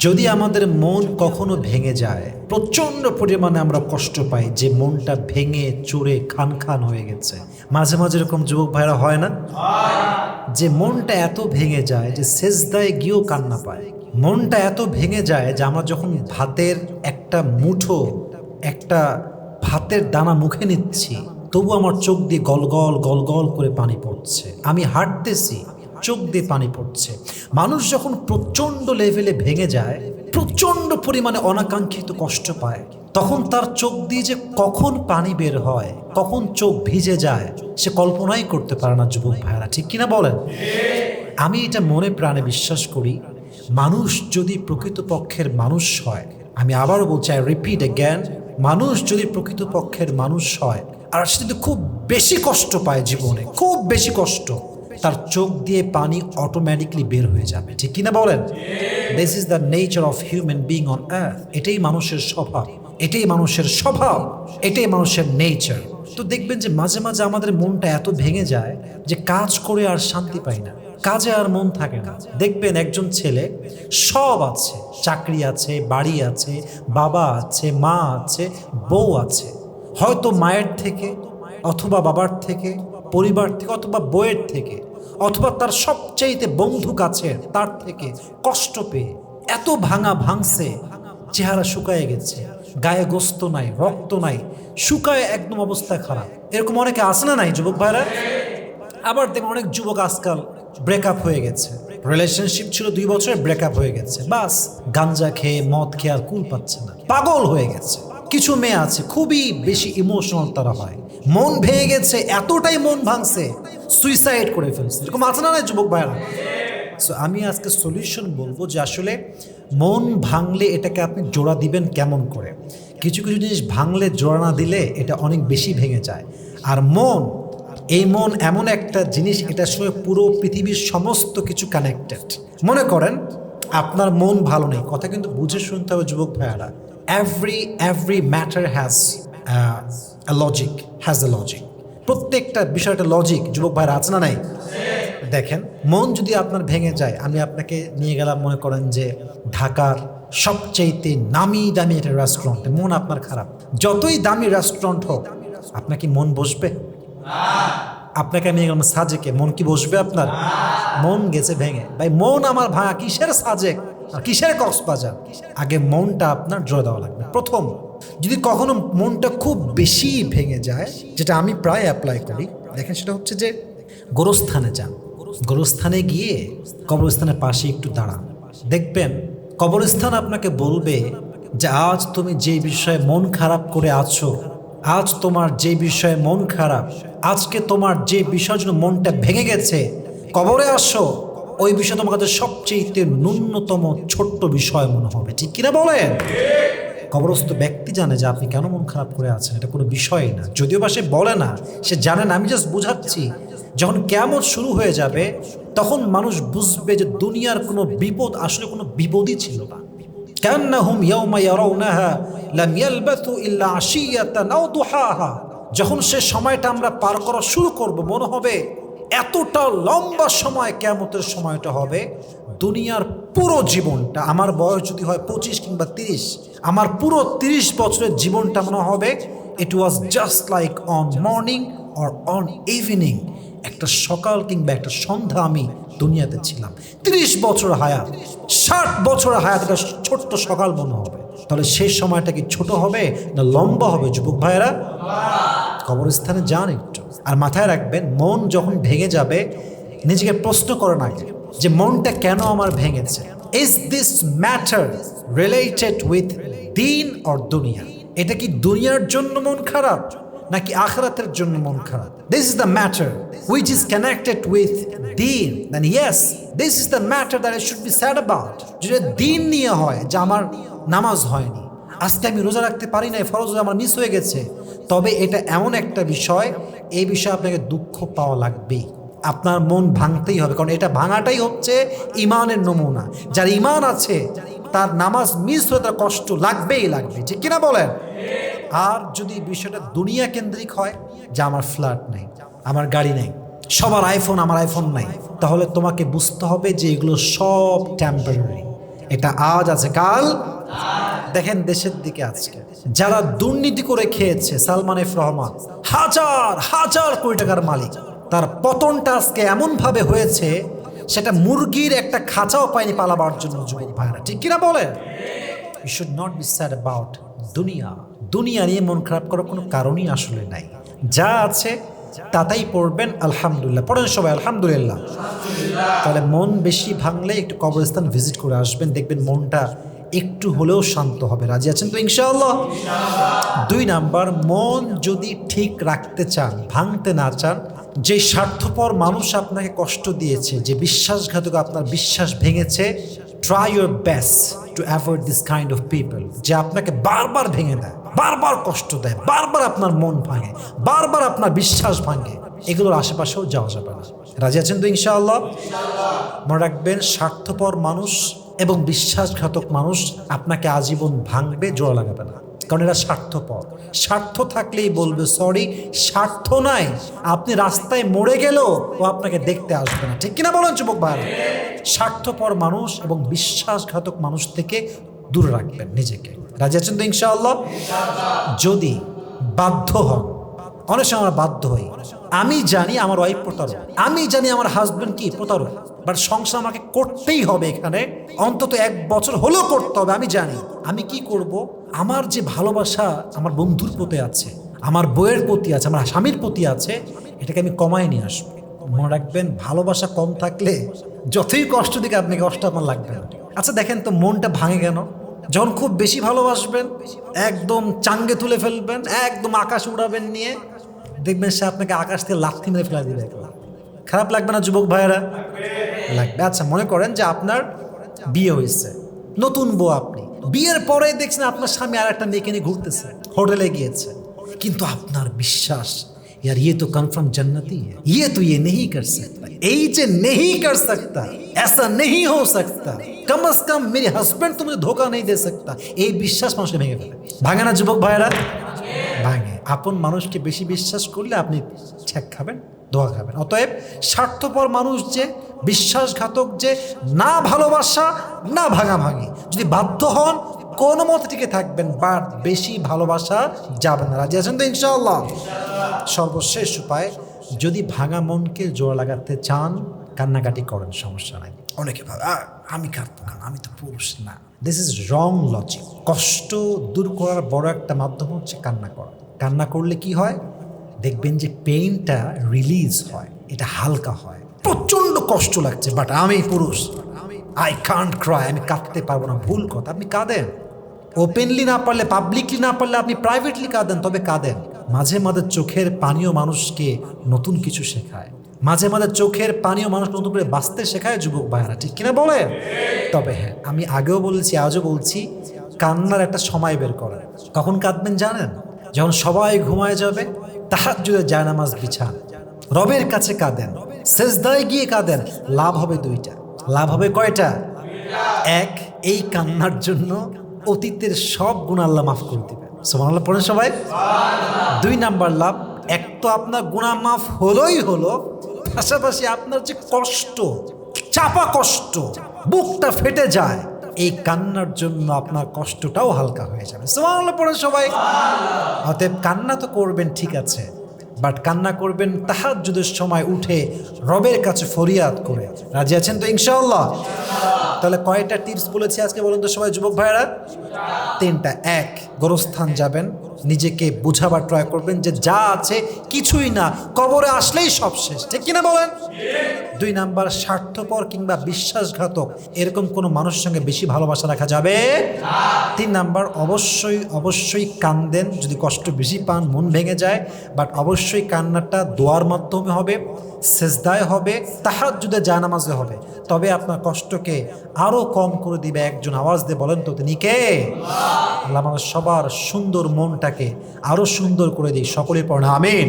যদি আমাদের মন কখনো ভেঙে যায় প্রচণ্ড পরিমাণে আমরা কষ্ট পাই যে মনটা ভেঙে চুরে খান খান হয়ে গেছে। মাঝে মাঝে এরকম যুবক ভাইরা হয় না? যে মনটা এত ভেঙে যায় যে সেজদায় গিয়েও কান্না পায়। মনটা এত ভেঙে যায় যে আমরা যখন ভাতের একটা মুঠো, একটা ভাতের দানা মুখে নিচ্ছি, তবু আমার চোখ দিয়ে গলগল গলগল করে পানি পড়ছে। আমি হাঁটতেছি চোখ দিয়ে পানি পড়ছে। মানুষ যখন প্রচণ্ড লেভেলে ভেঙে যায়, প্রচণ্ড পরিমাণে অনাকাঙ্ক্ষিত কষ্ট পায়, তখন তার চোখ দিয়ে যে কখন পানি বের হয়, কখন চোখ ভিজে যায়, সে কল্পনাই করতে পারে না যুবক ভাইরা ঠিক কিনা বলেন? আমি এটা মনে প্রাণে বিশ্বাস করি, মানুষ যদি প্রকৃতপক্ষের মানুষ হয়, আমি আবারও বলছি আই রিপিট জ্ঞান মানুষ যদি প্রকৃতপক্ষের মানুষ হয়, আর সে যদি খুব বেশি কষ্ট পায় জীবনে, খুব বেশি কষ্ট তার চোখ দিয়ে পানি অটোমেটিকলি বের হয়ে যাবে। ঠিক কিনা বলেন? This is the nature of human being on earth এটাই মানুষের স্বভাব। এটাই মানুষের স্বভাব। এটাই মানুষের নেচার তো দেখবেন যে মাঝে মাঝে আমাদের মনটা এত ভেঙে যায় যে কাজ করে আর শান্তি পাই না। কাজে আর মন থাকে না। দেখবেন একজন ছেলে সব আছে। চাকরি আছে, বাড়ি আছে, বাবা আছে, মা আছে, বউ আছে। হয়তো মায়ের থেকে, অথবা বাবার থেকে, পরিবার থেকে, অথবা বইয়ের থেকে। অথবা তার সবচাইতে বন্ধু কাছের তার থেকে কষ্ট পেয়ে এত ভাঙা ভাঙছে, চেহারা শুকায় গেছে। গায়ে গোস্ত নাই, রক্ত নাই, শুকায় একদম অবস্থা খারাপ। এরকম অনেকে আসে না নাই, যুবক ভাইরা? আবার দেখবেন অনেক যুবক আজকাল ব্রেকআপ হয়ে গেছে। রিলেশনশিপ ছিল দুই বছরে ব্রেকআপ হয়ে গেছে। বাস, গাঞ্জা খেয়ে মদ খেয়ে আর কুল পাচ্ছে না। পাগল হয়ে গেছে। কিছু মেয়ে আছে, খুবই বেশি ইমোশনাল তারা হয়। মন ভেঙে গেছে, এতটাই মন ভাঙছে সুইসাইড করে ফেলছে। এরকম আছে না যুবক ভাইরা সো আমি আজকে সলিউশন বলব যে আসলে মন ভাঙলে এটাকে আপনি জোড়া দিবেন কেমন করে? কিছু কিছু জিনিস ভাঙলে জোড়া না দিলে এটা অনেক বেশি ভেঙে যায়। আর মন, এই মন এমন একটা জিনিস এটার সঙ্গে পুরো পৃথিবীর সমস্ত কিছু কানেক্টেড মনে করেন, আপনার মন ভালো নেই। কথা কিন্তু বুঝে শুনতে হবে যুবক ভাইয়ারা। Every every matter has logic has a logic প্রত্যেকটা বিষয়টা লজিক যুবক ভাইরা আছে না নাই? দেখেন, মন যদি আপনার ভেঙে যায়, আমি আপনাকে নিয়ে গেলাম মনে করেন যে ঢাকার সবচাইতে নামি দামি একটা রেস্টুরেন্ট মন আপনার খারাপ। যতই দামি রেস্টুরেন্ট হোক, আপনার কি মন বসবে? আপনাকে আমি গেলাম সাজেকে, মন কি বসবে আপনার? মন গেছে ভেঙে। ভাই, মন আমার ভাঙা কিসের সাজেক? আর কিসের কক্সবাজার? আগে মনটা আপনার জোরে দেওয়া লাগবে। প্রথম, যদি কখনো মনটা খুব বেশি ভেঙে যায়, যেটা আমি প্রায় অ্যাপ্লাই করি, দেখেন সেটা হচ্ছে যে, গোরস্থানে যান। গোরস্থানে গিয়ে কবরস্থানের পাশে একটু দাঁড়ান। দেখবেন, কবরস্থান আপনাকে বলবে যে, আজ তুমি যে বিষয়ে মন খারাপ করে আছো আজ তোমার যে বিষয়ে মন খারাপ, আজকে তোমার যে বিষয় জন্য মনটা ভেঙে গেছে, কবরে আসো। ওই বিষয় তোমার কাছে সবচেয়ে ন্যূনতম ছোট্ট বিষয় মনে হবে। ঠিক কিনা বলেন? কবরস্থ ব্যক্তি জানে যে আপনি কেন মন খারাপ করে আছেন, এটা কোনো বিষয়ই না। যদিও বা সে বলে না, সে জানে না, আমি জাস্ট বুঝাচ্ছি, যখন কেমন শুরু হয়ে যাবে, তখন মানুষ বুঝবে যে দুনিয়ার কোনো বিপদ আসলে কোনো বিপদই ছিল না। কেন না হুম ইয়াউমা ইয়ারাউনাহা যখন সে সময়টা আমরা পার করা শুরু করব, মনে হবে এতটা লম্বা সময় কেমতের সময়টা হবে, দুনিয়ার পুরো জীবনটা, আমার বয়স যদি হয় পঁচিশ কিংবা তিরিশ, আমার পুরো তিরিশ বছরের জীবনটা মনে হবে it was just like on morning or on evening একটা সকাল কিংবা একটা সন্ধ্যা আমি দুনিয়াতে ছিলাম। ৩০ বছর হায়াত, ষাট বছর হায়াত একটা ছোট্ট সকাল মনে হবে। তাহলে সেই সময়টা কি ছোট হবে না লম্বা হবে, যুবক ভাইয়েরা? কবরস্থানে যান একটু। আর মাথায় রাখবেন, মন যখন ভেঙে যাবে, নিজেকে প্রশ্ন করেন আগে যে মনটা কেন আমার ভেঙেছে? Is this matter related with দিন অর দুনিয়া? এটা কি দুনিয়ার জন্য মন খারাপ, নাকি আখরাতের জন্য মন খারাপ? This is the matter which is connected with দিন. Then yes this is the matter that I should be sad about যদি দিন নিয়ে হয়, যে আমার নামাজ হয়নি। আজকে আমি রোজা রাখতে পারি না ফরজ রোজা আমার মিস হয়ে গেছে। তবে এটা এমন একটা বিষয়, এই বিষয়ে আপনাকে দুঃখ পাওয়া লাগবেই। আপনার মন ভাঙতেই হবে, কারণ এটা ভাঙাটাই হচ্ছে ইমানের নমুনা। যার ইমান আছে, তার নামাজ মিস হয়ে তার কষ্ট লাগবেই লাগবে, ঠিক কিনা বলেন? আর যদি বিষয়টা দুনিয়া কেন্দ্রিক হয়, যে আমার ফ্ল্যাট নেই, আমার গাড়ি নেই, সবার আইফোন আমার আইফোন নাই, তাহলে তোমাকে বুঝতে হবে যে এগুলো সব টেম্পোরারি এটা আজ আছে, কাল দেখেন দেশের দিকে আজকে। যারা দুর্নীতি করে খেয়েছে, সালমান এফ রহমান, হাজার হাজার কোটি টাকার মালিক, তার পতনটা আজকে এমন ভাবে হয়েছে, সেটা মুরগির একটা খাঁচাও পায়নি পালাবার জন্য যুবক ভাইরা। ঠিক কিনা বলেন? You should not be sad about দুনিয়া। দুনিয়া নিয়ে মন খারাপ করার কোনো কারণই আসলে নাই। যা আছে তাতেই পড়বেন, আলহামদুলিল্লাহ। পড়েন সবাই, আলহামদুলিল্লাহ। তাহলে মন বেশি ভাঙলে একটু কবরস্থান ভিজিট করে আসবেন, দেখবেন মনটা একটু হলেও শান্ত হবে। রাজি আছেন তো? ইনশাআল্লাহ। দুই নাম্বার, মন যদি ঠিক রাখতে চান, ভাঙতে না চান, যে স্বার্থপর মানুষ আপনাকে কষ্ট দিয়েছে, যে বিশ্বাসঘাতক আপনার বিশ্বাস ভেঙেছে try your best to avoid this kind of people যে আপনাকে বারবার ভেঙে দেয়, বারবার কষ্ট দেয়, বারবার আপনার মন ভাঙে, বারবার আপনার বিশ্বাস ভাঙে, এগুলোর আশেপাশেও যাওয়া যাবে না। রাজি আছেন তো? ইনশাআল্লাহ। মনে রাখবেন, স্বার্থপর মানুষ এবং বিশ্বাসঘাতক মানুষ আপনাকে আজীবন ভাঙবে, জোড়া লাগাবে না। কারণ এরা স্বার্থপর। স্বার্থ থাকলেই বলবে, সরি, স্বার্থ নাই। আপনি রাস্তায় মরে গেলেও ও আপনাকে দেখতে আসবে না। ঠিক কিনা বলেন, যুবক ভাই? স্বার্থপর মানুষ এবং বিশ্বাসঘাতক মানুষ থেকে দূরে রাখবেন নিজেকে। রাজি আছেন তো ইনশাআল্লাহ? যদি বাধ্য হন, অনেক সময় আমরা বাধ্য হই। আমি জানি আমার ওয়াইফ প্রতারক। আমি জানি আমার হাজবেন্ড কি? প্রতারক। বাট সংসার আমাকে করতেই হবে এখানে। অন্তত এক বছর হলেও করতে হবে, আমি জানি। আমি কি করব? আমার যে ভালোবাসা আমার বন্ধুর প্রতি আছে, আমার বইয়ের প্রতি আছে, আমার স্বামীর প্রতি আছে, এটাকে আমি কমায় নিয়ে আসব। মনে রাখবেন, ভালোবাসা কম থাকলে যতই কষ্ট দিকে আপনি, কষ্ট আমার লাগবে আচ্ছা দেখেন তো মনটা ভাঙে কেন? যখন খুব বেশি ভালোবাসবেন, একদম চাঙ্গে তুলে ফেলবেন, একদম আকাশ উড়াবেন নিয়ে, দেখবেন সে আপনাকে আকাশ থেকে লাথি মেরে ফেলা দিবে। খারাপ লাগবে না, যুবক ভাইয়েরা? লাগবে আচ্ছা মনে করেন যে আপনার বিয়ে হয়েছে নতুন বউ আপনি বিয়ের পরে দেখছেন আপনার স্বামী আর একটা মেয়েকে নিয়ে ঘুরতেছে হোটেলে গিয়েছে কিন্তু আপনার বিশ্বাস यार ये तो कंफर्म जन्नती है ये तो ये नहीं कर सकता এই যে नहीं कर सकता ऐसा नहीं हो सकता कम अज कम मेरे हस्बैंड तो मुझे धोखा नहीं दे सकता এই বিশ্বাস মানুষকে ভেঙে ফেলে ভাঙে না যুবক ভাইরা ভাঙে আপন মানুষকে বেশি বিশ্বাস করলে আপনি ছ্যাক খাবেন দোয়া খাবেন অতএব স্বার্থপর মানুষ যে বিশ্বাসঘাতক যে না ভালোবাসা, না ভাঙাভাঙি। যদি বাধ্য হন, কোনো মতে টিকে থাকবেন, বাট বেশি ভালোবাসা যাবে না। রাজি আছেন তো ইনশাআল্লাহ? সর্বশেষ উপায়, যদি ভাঙা মনকে জোড়া লাগাতে চান, কান্নাকাটি করেন, সমস্যা নাই। অনেকে ভাবে আমি কাঁদবো না আমি তো পুরুষ না। দিস ইজ রং লজিক কষ্ট দূর করার বড় একটা মাধ্যম হচ্ছে কান্না করা। কান্না করলে কি হয়? দেখবেন যে পেইনটা রিলিজ হয়, এটা হালকা হয়। প্রচণ্ড কষ্ট লাগছে বাট আমি পুরুষ। আই কান্ট ক্রাই আমি কাঁদতে পারব না, ভুল কথা, আপনি কাঁদেন। ওপেনলি না পারলে পাবলিকলি না পারলে আপনি প্রাইভেটলি কাঁদেন, তবে কাঁদেন। মাঝে মাঝে চোখের পানীয় মানুষকে নতুন কিছু শেখায়। মাঝে মাঝে চোখের পানীয় মানুষ নতুন করে বাঁচতে শেখায়, যুবক ভাইয়ারা, ঠিক কিনা বলেন তবে হ্যাঁ আমি আগেও বলেছি, আজও বলছি, কান্নার একটা সময় বের করেন কখন কাঁদবেন জানেন? যখন সবাই ঘুমায় যাবে তাহার জুড়ে জায়নামাজ বিছান। রবের কাছে কাঁদেন। শেষদায় গিয়ে কাঁদেন। লাভ হবে দুইটা। লাভ হবে কয়টা? এক, এই কান্নার জন্য অতীতের সব গুণ আল্লাহ মাফ করে দেবে সোমান আল্লাহ পড়েন সবাই। দুই নাম্বার লাভ, এক তো আপনার গুণা মাফ হলোই হলো, পাশাপাশি আপনার যে কষ্ট, চাপা কষ্ট, বুকটা ফেটে যায়, এই কান্নার জন্য আপনার কষ্টটাও হালকা হয়ে যাবে। সোমান আল্লাহ পড়েন সবাই। অতএব কান্না তো করবেন, ঠিক আছে। বাট কান্না করবেন তাহার যুদের সময় উঠে রবের কাছে ফরিয়াদ করে। রাজি আছেন তো ইনশাল্লাহ তাহলে কয়টা টিপস বলেছি আজকে বলুন তো সবাই, যুবক ভাইয়েরা? তিনটা। এক, গোরস্থান যাবেন। নিজেকে বুঝাবার ট্রাই করবেন যে যা আছে কিছুই না, কবরে আসলেই সব শেষ। ঠিক কিনা বলেন? দুই নাম্বার, স্বার্থপর কিংবা বিশ্বাসঘাতক, এরকম কোনো মানুষের সঙ্গে বেশি ভালোবাসা রাখা যাবে? তিন নাম্বার, অবশ্যই অবশ্যই কান্দেন, যদি কষ্ট বেশি পান, মন ভেঙে যায় বাট অবশ্যই কান্নাটা দোয়ার মাধ্যমে হবে, সেজদায় হবে তাহার যদি জানামাজে হবে। তবে আপনার কষ্টকে আরও কম করে দিবে, একজন আওয়াজ দিয়ে বলেন তো তিনি কে? আল্লাহ আমাদের সবার সুন্দর মনটাকে আরও সুন্দর করে দিই সকলে পড়া আমিন।